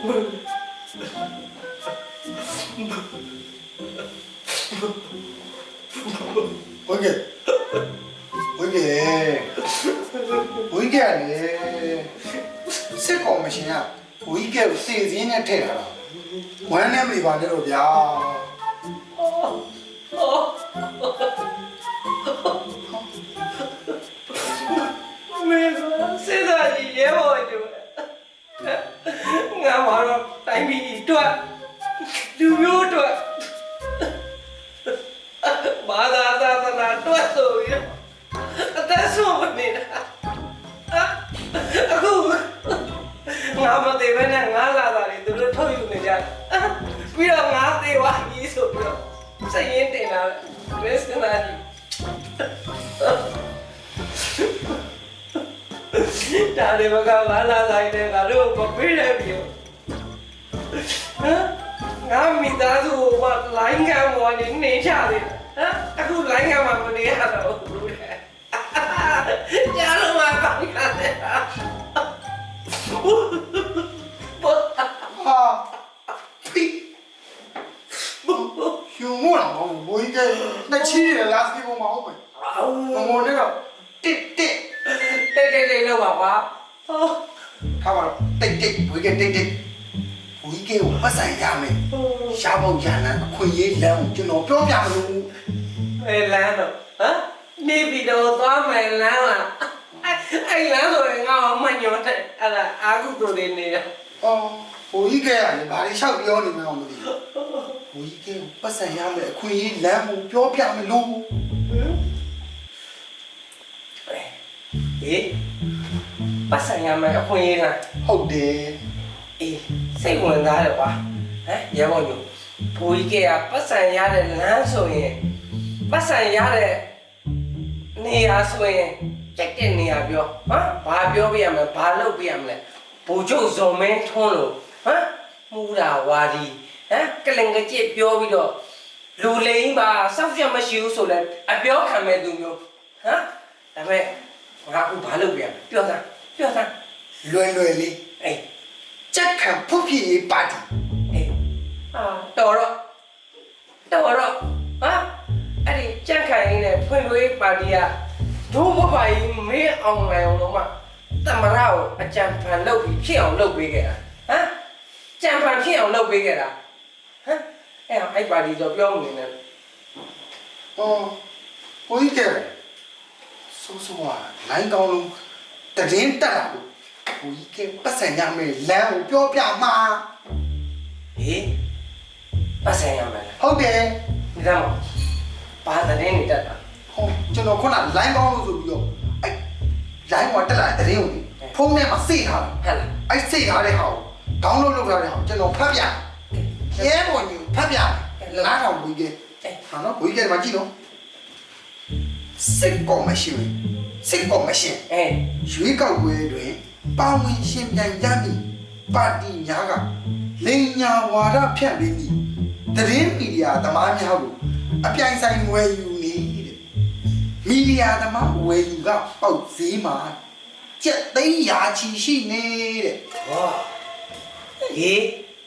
ဝိကေဝိကေဝိကေလေစစ်ကော်မရှင်ကဝိကေကိုစီစဉ်နဲ့ထည့်ထားတာဝမ်းနဲ့မလီပါနဲ့တော့ဗျာမင်းကစဉ်းစားကြည့်ရဲဘော်ကျိုး ငါမှာတော့တိုင်းပြည်အတွက်လူမျိုးအတွက်ဘာသာသာသနာအတွက် ဒါတွေမကငါလာတိုင်းနဲ့ငါတို့မပြေးတယ်ပြီဟမ်ငါမိသားစုကလိုင်းကမော်နေနေချတယ်ဟမ်အခုလိုင်းကမှာမနေရတော့ဘူးတဲ့ကြားလို့မကောင်းရတယ်ဟာဟာဖိယူမို့တော့ဝိကေနဲ့ချီးရလားစကီပေါ်မှာဟုတ်ပဲငုံငုံနဲ့တော့တစ်တစ် တိတ်တိတ်တိတ်လောက်ပါကွာဟောထားပါတော့တိတ်တိတ်ဝိကေတိတ်တိတ်ဝိကေကိုပတ်ဆိုင်ရမယ်ရှားဖို့ရန်လန်းအခွင့်အရေးလမ်းကိုကျွန်တော်ပြောပြမလို့အဲလမ်းတော့ဟမ်နေပြီးတော့သွားမယ်လမ်းလားအဲ့လမ်းဆိုရင်ငါ့ကိုမှညွှန်တယ်အဲ့ဒါအာကုတို့တွေနေတယ်အော်ဝိကေကလည်းဘာတွေလျှောက်ပြောနေမှန်းမသိဘူးဝိကေကိုပတ်ဆိုင်ရမယ်အခွင့်အရေးလမ်းကိုပြောပြမလို့ ဟေးပတ်ဆိုင်ရမယ်အခွင့်အရေးလားဟုတ်တယ်အေးစိတ်ဝင်စားတယ်ကွာဟမ်ရဲဘော်ညိုဘူကြီးကပတ်ဆိုင်ရတဲ့လမ်းဆိုရင်ပတ်ဆိုင်ရတဲ့နေရာဆိုရင်ကြိုက်တဲ့နေရာပြောဟမ်ဘာပြောပြရမလဲဘာလုပ်ပြရမလဲဘူချုပ်ဇုံမင်းထွန်းလို့ဟမ်မူတာဝါဒီဟမ်ကလင်ကကြစ်ပြောပြီးတော့လူလိန်ပါစောက်ရမရှိဘူးဆိုလဲအပြောခံမဲ့သူမျိုးဟမ်ဒါပေမဲ့ ငါကဘာလုပ်ပြရမလဲပြောစမ်းပြောစမ်းလွယ်လွယ်လေးအေးချက်ခံဖုတ်ဖြစ်ရေးပါတီအေးအာတော်တော့တော်တော့ဟာအဲ့ဒီကြက်ခိုင်နေတဲ့ဖွင့်လို့ပါတီကဒိုးဘပိုင်မေးအောင်လိုက်အောင်တော့မှတမရကိုအကြံဖန်လုပ်ပြီးဖြစ်အောင်လုပ်ပေးခဲ့တာဟမ်ကြံဖန်ဖြစ်အောင်လုပ်ပေးခဲ့တာဟမ်အဲ့ဟိုအဲ့ပါတီတော့ပြောမနေနဲ့ဟောဝိကေ ဆိုးဆိုးကလိုင်းကောင်းလုံးတရင်တက်လာလို့ဝိကေပတ်ဆိုင်ရမယ်လမ်းကိုပြောပြမှာဟေးပတ်ဆိုင်ရမယ်လားဟုတ်တယ်ဒီသားမဘာသတင်းနေတတ်တာဟောကျွန်တော်ခုနလိုင်းကောင်းလို့ဆိုပြီးတော့အဲ့လိုင်းကတက်လာတဲ့တရင်ကိုဖုန်းထဲမှာစိတ်ထားတယ်ဟဲ့လားအဲ့စိတ်ထားတဲ့ဟာကိုဒေါင်းလုပ်လုပ်ထားတဲ့ဟာကိုကျွန်တော်ဖတ်ပြရဲပေါ်ကြီးဖတ်ပြနားထောင်ဝိကေအေးဟာနော်ဝိကေဒီမှာကြည့်နော် စစ်ကောမရှင်စစ်ကောမရှင်အေးရွေးကောက်ပွဲတွင်ပါဝင်ရှင်ပြိုင်ရမည်ပါတီများကလိန်ညာဝါဒဖြန့်ပြီးပြီးသတင်းမီဒီယာသမားများကိုအပြိုင်ဆိုင်ဝယ်ယူနေတဲ့မီဒီယာသမားဝယ်ယူကပေါက်ဈေးမှာကျက်သိန်းရာချီရှိနေတဲ့ဟောဟေး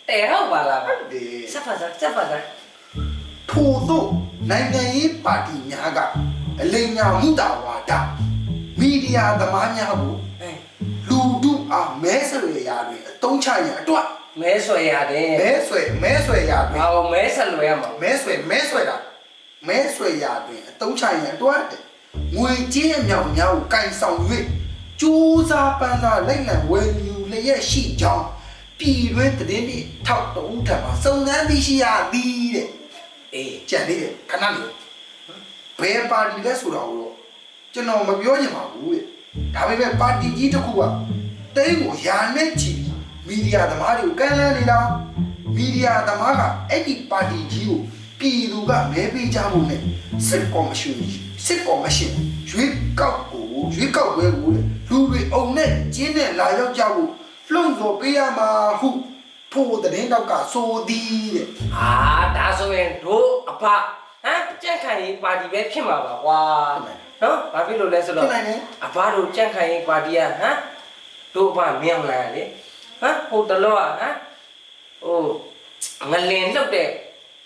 တဲဟုတ်ပါလားဟုတ်တယ်စက်ဖတ်စက်စက်ဖတ်စက်ထို့သောနိုင်ငံရေးပါတီများက အလိန်ညာမူတာဝါဒမီဒီယာသမားများကိုအေးလူတို့အားမဲဆွေရာတွင်အတုံးချရန်အတွက်မဲဆွဲရတယ်မဲဆွေမဲဆွေရာတွင်ဘာလို့မဲဆက်လွယ်ရမှာမဲဆွေမဲဆွေတာမဲဆွေရာတွင်အတုံးချရန်အတွက်တဲ့ငွေကြေးအမြောက်များကိုကင်ဆောင်၍ကျိုးစားပန်းစားလိုက်လံဝယ်ယူလျက်ရှိကြောင်းပြည်တွင်းသတင်းတွေထောက်တူထပ်မှာစုံစမ်းသိရှိရသည်တဲ့အေးကြံသေးတယ်ခဏလေး ဘယ်ပါတီလဲဆိုတာကိုတော့ကျွန်တော်မပြောချင်ပါဘူးတဲ့ဒါပေမဲ့ပါတီကြီးတစ်ခုကတိတ်ကိုယာနဲ့ချီပြီးမီဒီယာသမားတွေကိုကန့်လန့်နေတာမီဒီယာသမားကအဲ့ဒီပါတီကြီးကိုပြည်သူကမဲပေးကြဖို့နဲ့စစ်ကော်မရှင်ကြီးစစ်ကော်မရှင်ရွေးကောက်ကိုရွေးကောက်ပွဲကိုတဲ့လူတွေအုံနဲ့ကျင်းနဲ့လာရောက်ကြဖို့လှုံ့ဆော်ပေးရမှာဟုထို့တဲ့တော့ကဆိုသည်တဲ့ဟာဒါဆိုရင်တို့အဖဟမ် ကြက်ခိုင်ရေးပါတီပဲဖြစ်မှာပါကွာနော်ဘာဖြစ်လို့လဲဆိုဖြတော့စ်နိုင်တယ်အဖတို့ကြက်ခိုင်ရေးပါတီကဟမ်တို့အဖမြောင်လာလေဟမ်ဟိုတလောကဟမ်ဟိုငလင်လှုပ်တဲ့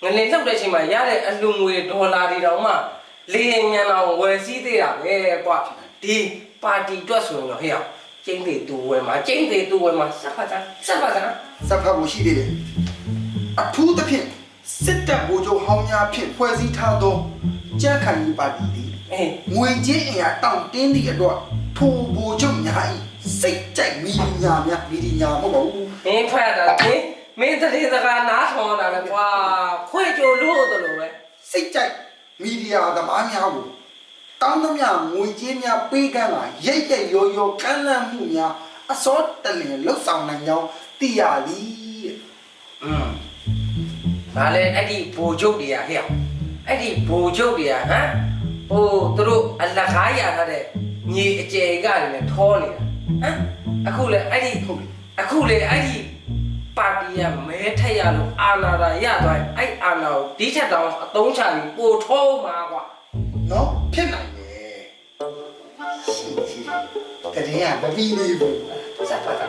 ငလင်လှုပ်တဲ့အချိန်မှာရတဲ့အလူငွေဒေါ်လာတွေတောင်မှလေရင်ညံအောင်ဝယ်စည်းသေးတာပဲကွာဒီပါတီတွက်ဆိုရင်တော့ဟဲ့အောင်ကျင်းသေးသူဝယ်မှာကျင်းသေးသူဝယ်မှာစက်ဖတ်တာစက်ဖတ်တာစက်ဖတ်ဖို့ရှိသေးတယ်အထူးသဖြင့် စစ်တပ်ဗိုလ်ချုပ်ဟောင်းများဖြင့်ဖွဲ့စည်းထားသောကြက်ခိုင်ရေးပါတီသည်အေးငွေကြေးအရာတောင့်တင်းသည့်အတွက်ထိုဗိုလ်ချုပ်များ၏စိတ်ကြိုက်မီဒီညာများမီဒီညာမဟုတ်ပါဘူးမင်းဖတ်တာလေမင်းတတိစကားနားထောင်တာလေကွာခွေကြိုလို့တယ်လို့ပဲစိတ်ကြိုက်မီဒီယာသမားများကိုတောင်းသမျှငွေကြေးများပေးကမ်းလာရိတ်ရိတ်ရောရောကမ်းလှမ်းမှုများအစောတလင်လှုပ်ဆောင်နိုင်ကြောင်းသိရသည်တဲ့อืม ဒါလည်းအဲ့ဒီဘိုလ်ချုပ်တွေကဟဲ့အောင်အဲ့ဒီဘိုလ်ချုပ်တွေကဟမ်ဟိုသူတို့အလကားရထားတဲ့ညီအကျယ်ကလည်းထောနေတာဟမ်အခုလေအဲ့ဒီဟုတ်ပြီအခုလေအဲ့ဒီပါတီကမဲထက်ရလို့အာနာတာရသွားရင်အဲ့အာနာကိုဒီချက်တောင်အသုံးချပြီးပို့ထုံးမှာကွာနော်ဖြစ်နိုင်တယ်ရှိရှိတကယ်ကမပြီးသေးဘူးစက်ဖတ်တာ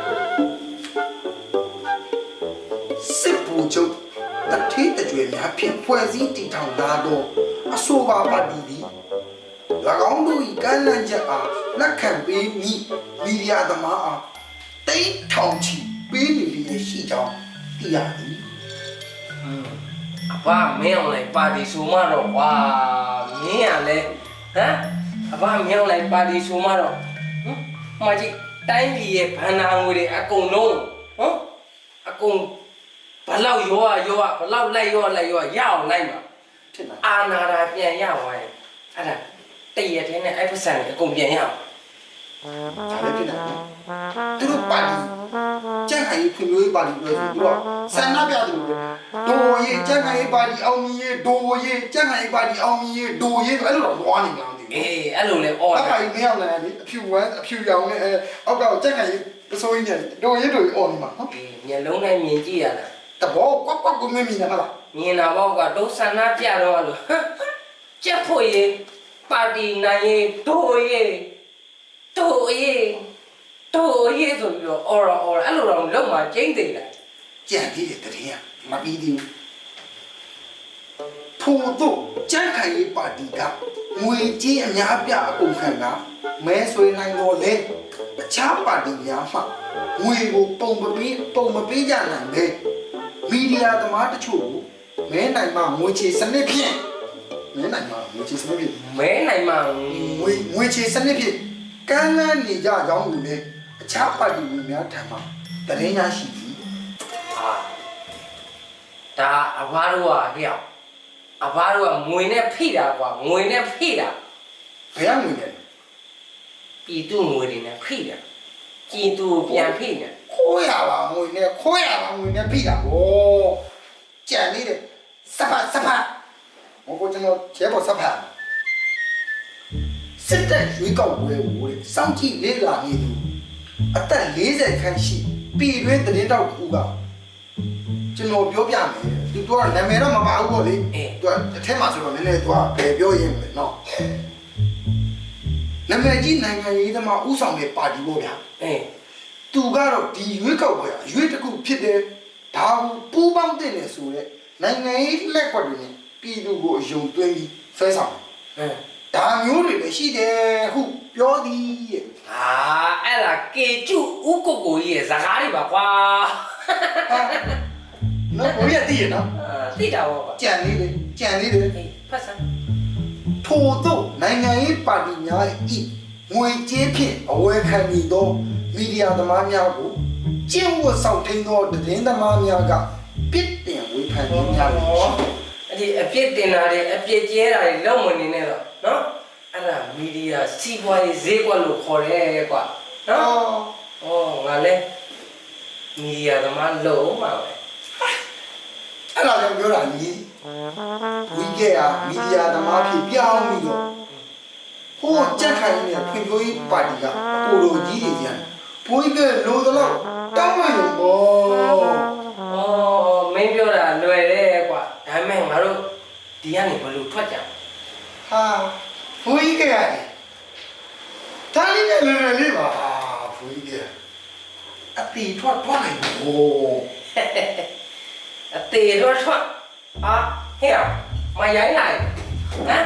ယ်များဖြင့်ဖွဲ့စည်းတည်ထောင်လာသောအဆိုပါပါတီသည်၎င်းတို့၏ကမ်းလှမ်းချက်အားလက်ခံပေးမိမီဒီယာသမားအားတိတ်ထောင်ချီပေးနေလျက်ရှိကြောင်းသိရသည်อืมအဘမင်းအောင်လိုက်ပါတီဆိုမှတော့ကွာမင်းကလည်းဟမ်အဘမင်းအောင်လိုက်ပါတီဆိုမှတော့ဟမ်မကြီးတိုင်းပြည်ရဲ့ဘဏ္ဍာငွေတွေအကုန်လုံးဟမ်အကုန် ဘလောက်ရောရရောဘလောက်လိုက်ရောလိုက်ရောရအောင်လိုက်မှာဖြစ်နိုင်အာနာတာပြန်ရသွားရင်အဲ့ဒါတည့်ရတဲ့နဲ့အဲ့ပစံတွေအကုန်ပြန်ရအောင်ဒါလည်းဖြစ်နိုင်တယ်သူတို့ပါတီကြက်ခိုင်ရေးဖွံ့ဖြိုးရေးပါတီပြောဆိုသူတို့ကဆန္ဒပြတယ်လို့ဒိုရေးကြက်ခိုင်ရေးပါတီအောင်မြင်ရေးဒိုရေးကြက်ခိုင်ရေးပါတီအောင်မြင်ရေးဒိုရေးအဲ့လိုတော့သွားနေကြတယ်အေးအဲ့လိုလေအော်အခိုင်မင်းအောင်လည်းအဖြူဝမ်းအဖြူရောင်နဲ့အဲအောက်ကတော့ကြက်ခိုင်ရေးပစိုးရင်းနဲ့ဒိုရေးဒိုရေးအော်နေမှာနော်အေးမျက်လုံးနဲ့မြင်ကြည့်ရတာ တဘောကွက်ကွက်ကိုမမြင်နေမှာလားမြင်တာပေါ့ကွာဒုဆန္ဒပြတော့လို့ဟမ်ကြက်ဖို့ရေးပါတီနိုင်ရေးဒိုရေးဒိုရေးဒိုရေးဆိုပြီးတော့အော်ရအော်ရအဲ့လိုတော့လုံးမှာကျင်းသေးတယ်ကြံသေးတယ်တည်းကမပြီးသေးဘူးထို့သို့ကြက်ခိုင်ရေးပါတီကငွေကြေးအများပြအကုန်ခံကမဲဆွေးနိုင်တော့လေအခြားပါတီများမှငွေကိုပုံမပေးပုံမပေးကြနိုင်လေ မီဒီယာသမားတချို့ကိုမဲနိုင်မှငွေချေစနစ်ဖြင့်မဲနိုင်မှငွေချေစနစ်ဖြင့်မဲနိုင်မှာငွေငွေချေစနစ်ဖြင့်ကမ်းလှမ်းနေကြကြောင်းကိုလည်းအခြားပါတီဝင်များထံမှတရင်ရရှိသည်ဟာဒါအဘတို့ကဟဲ့အောင်အဘတို့ကငွေနဲ့ဖိတာကွာငွေနဲ့ဖိတာဘယ်ကငွေလဲပြည်သူငွေတွေနဲ့ဖိတယ်ကြည်သူကိုပြန်ဖိတယ် ခိုးရပါငွေနဲ့ခိုးရပါငွေနဲ့ဖိတာဗောကြံနေတယ်စပတ်စပတ်ဟိုကိုကျွန်တော်ကျဲပေါ်စပတ်စစ်တပ်ရွေးကောက်ပွဲကိုလေစောင့်ကြည့်လေ့လာနေသူအသက်40ခန်းရှိပြည်တွင်းသတင်းတောက်ကူကကျွန်တော်ပြောပြမယ်သူတို့ကနာမည်တော့မပါဘူးပေါ့လေအေးသူကအထက်မှာဆိုတော့နည်းနည်းသူကဘယ်ပြောရင်းမလဲနော်နာမည်ကြီးနိုင်ငံရေးသမားဥဆောင်တဲ့ပါတီပေါ့ဗျာအေး သူကတော့ဒီရွေးကောက်ပွဲအရွေးတစ်ခုဖြစ်တယ်ဒါကိုပူးပေါင်းတဲ့လေဆိုတဲ့နိုင်ငံရေးလက်ကွက်တွေနဲ့ပြည်သူကိုအယုံသွင်းပြီးဆွဲဆောင်တယ်ဟမ်ဒါမျိုးတွေလည်းရှိတယ်ဟုပြောသည်တဲ့ဟာအဲ့ဒါကေကျုဥကိုကိုကြီးရဲ့ဇာကားတွေပါကွာဟာနော်ဘိုးရတည်ရနော်အာသိတာပေါ့ကွာကြံနေတယ်ကြံနေတယ်အေးဖတ်စမ်းထို့သောနိုင်ငံရေးပါတီများဤ ငွေကြေးဖြင့်အဝယ်ခံနေသောမီဒီယာသမားများကိုကျင့်ဝတ်ဆောင်ထိန်သောသတင်းသမားများကပစ်တင်ဝေဖန်ခြင်းများကိုရှိတယ်အဲ့ဒီအပြစ်တင်တာတွေအပြစ်ကျဲတာတွေလုံးမနေနဲ့တော့နော်အဲ့ဒါမီဒီယာစီးပွားရေးဈေးကွက်လို့ခေါ်တယ်ကွာနော်အော်ဩငါလဲမီဒီယာသမားလုံးပါပဲအဲ့ဒါကြောင့်ပြောတာညီဝီကဲကမီဒီယာသမားဖြစ်ပြောင်းပြီးတော့ ဟိုကြက်ခိုင်နေတဲ့ဖွံ့ဖြိုးရေးပါတီကအကိုလိုကြီးတွေကြီးဘိုးကြီးကလိုသလောက်တောင်းမရုံပေါ့ဩမင်းပြောတာလွယ်တယ်ကွာဒါပေမဲ့ငါတို့ဒီကနေဘယ်လိုထွက်ကြမလဲဟာဘိုးကြီးကရတယ်ဒါလေးနဲ့လွယ်လွယ်လေးပါဘိုးကြီးကအတီထွက်ထွက်နိုင်ဘူးအသေးလွတ်ထွက်အာဟဲ့မရိုင်းလိုက်ဟမ်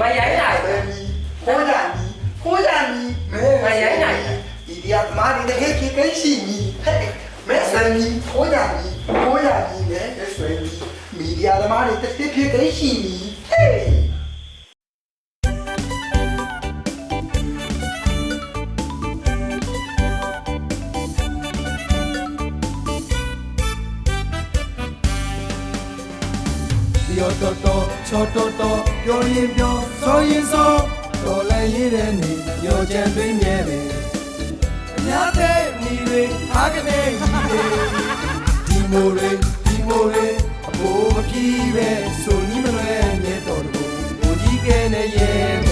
မရိုင်းလိုက်ဆယ်မီ ခိုးကြမီခိုးကြမီမဲမရိုင်းနိုင်ဒီဒီအသမားတွေတကယ်ခေကိရှိမီဟဲ့မဲဆယ်မီခိုးကြမီခိုးကြမီမဲဆယ်မီမီဒီယာသမားတွေတကယ်ခေကိရှိမီဟေးပြောတော်တော်ချောတော်တော်ပြောရင်ပြောစောရင်စော တော်လည်းရည်တဲ့နေပြောချင်သွင်းမြဲတယ်အများတဲ့ညီတွေဟာကနေကြီးတွေဒီမိုတွေဒီမိုတွေအဖို့မပြေးပဲဆိုနီးမလွဲမြဲတော်တော်ဘိုးကြီးကဲနဲ့ရဲတော်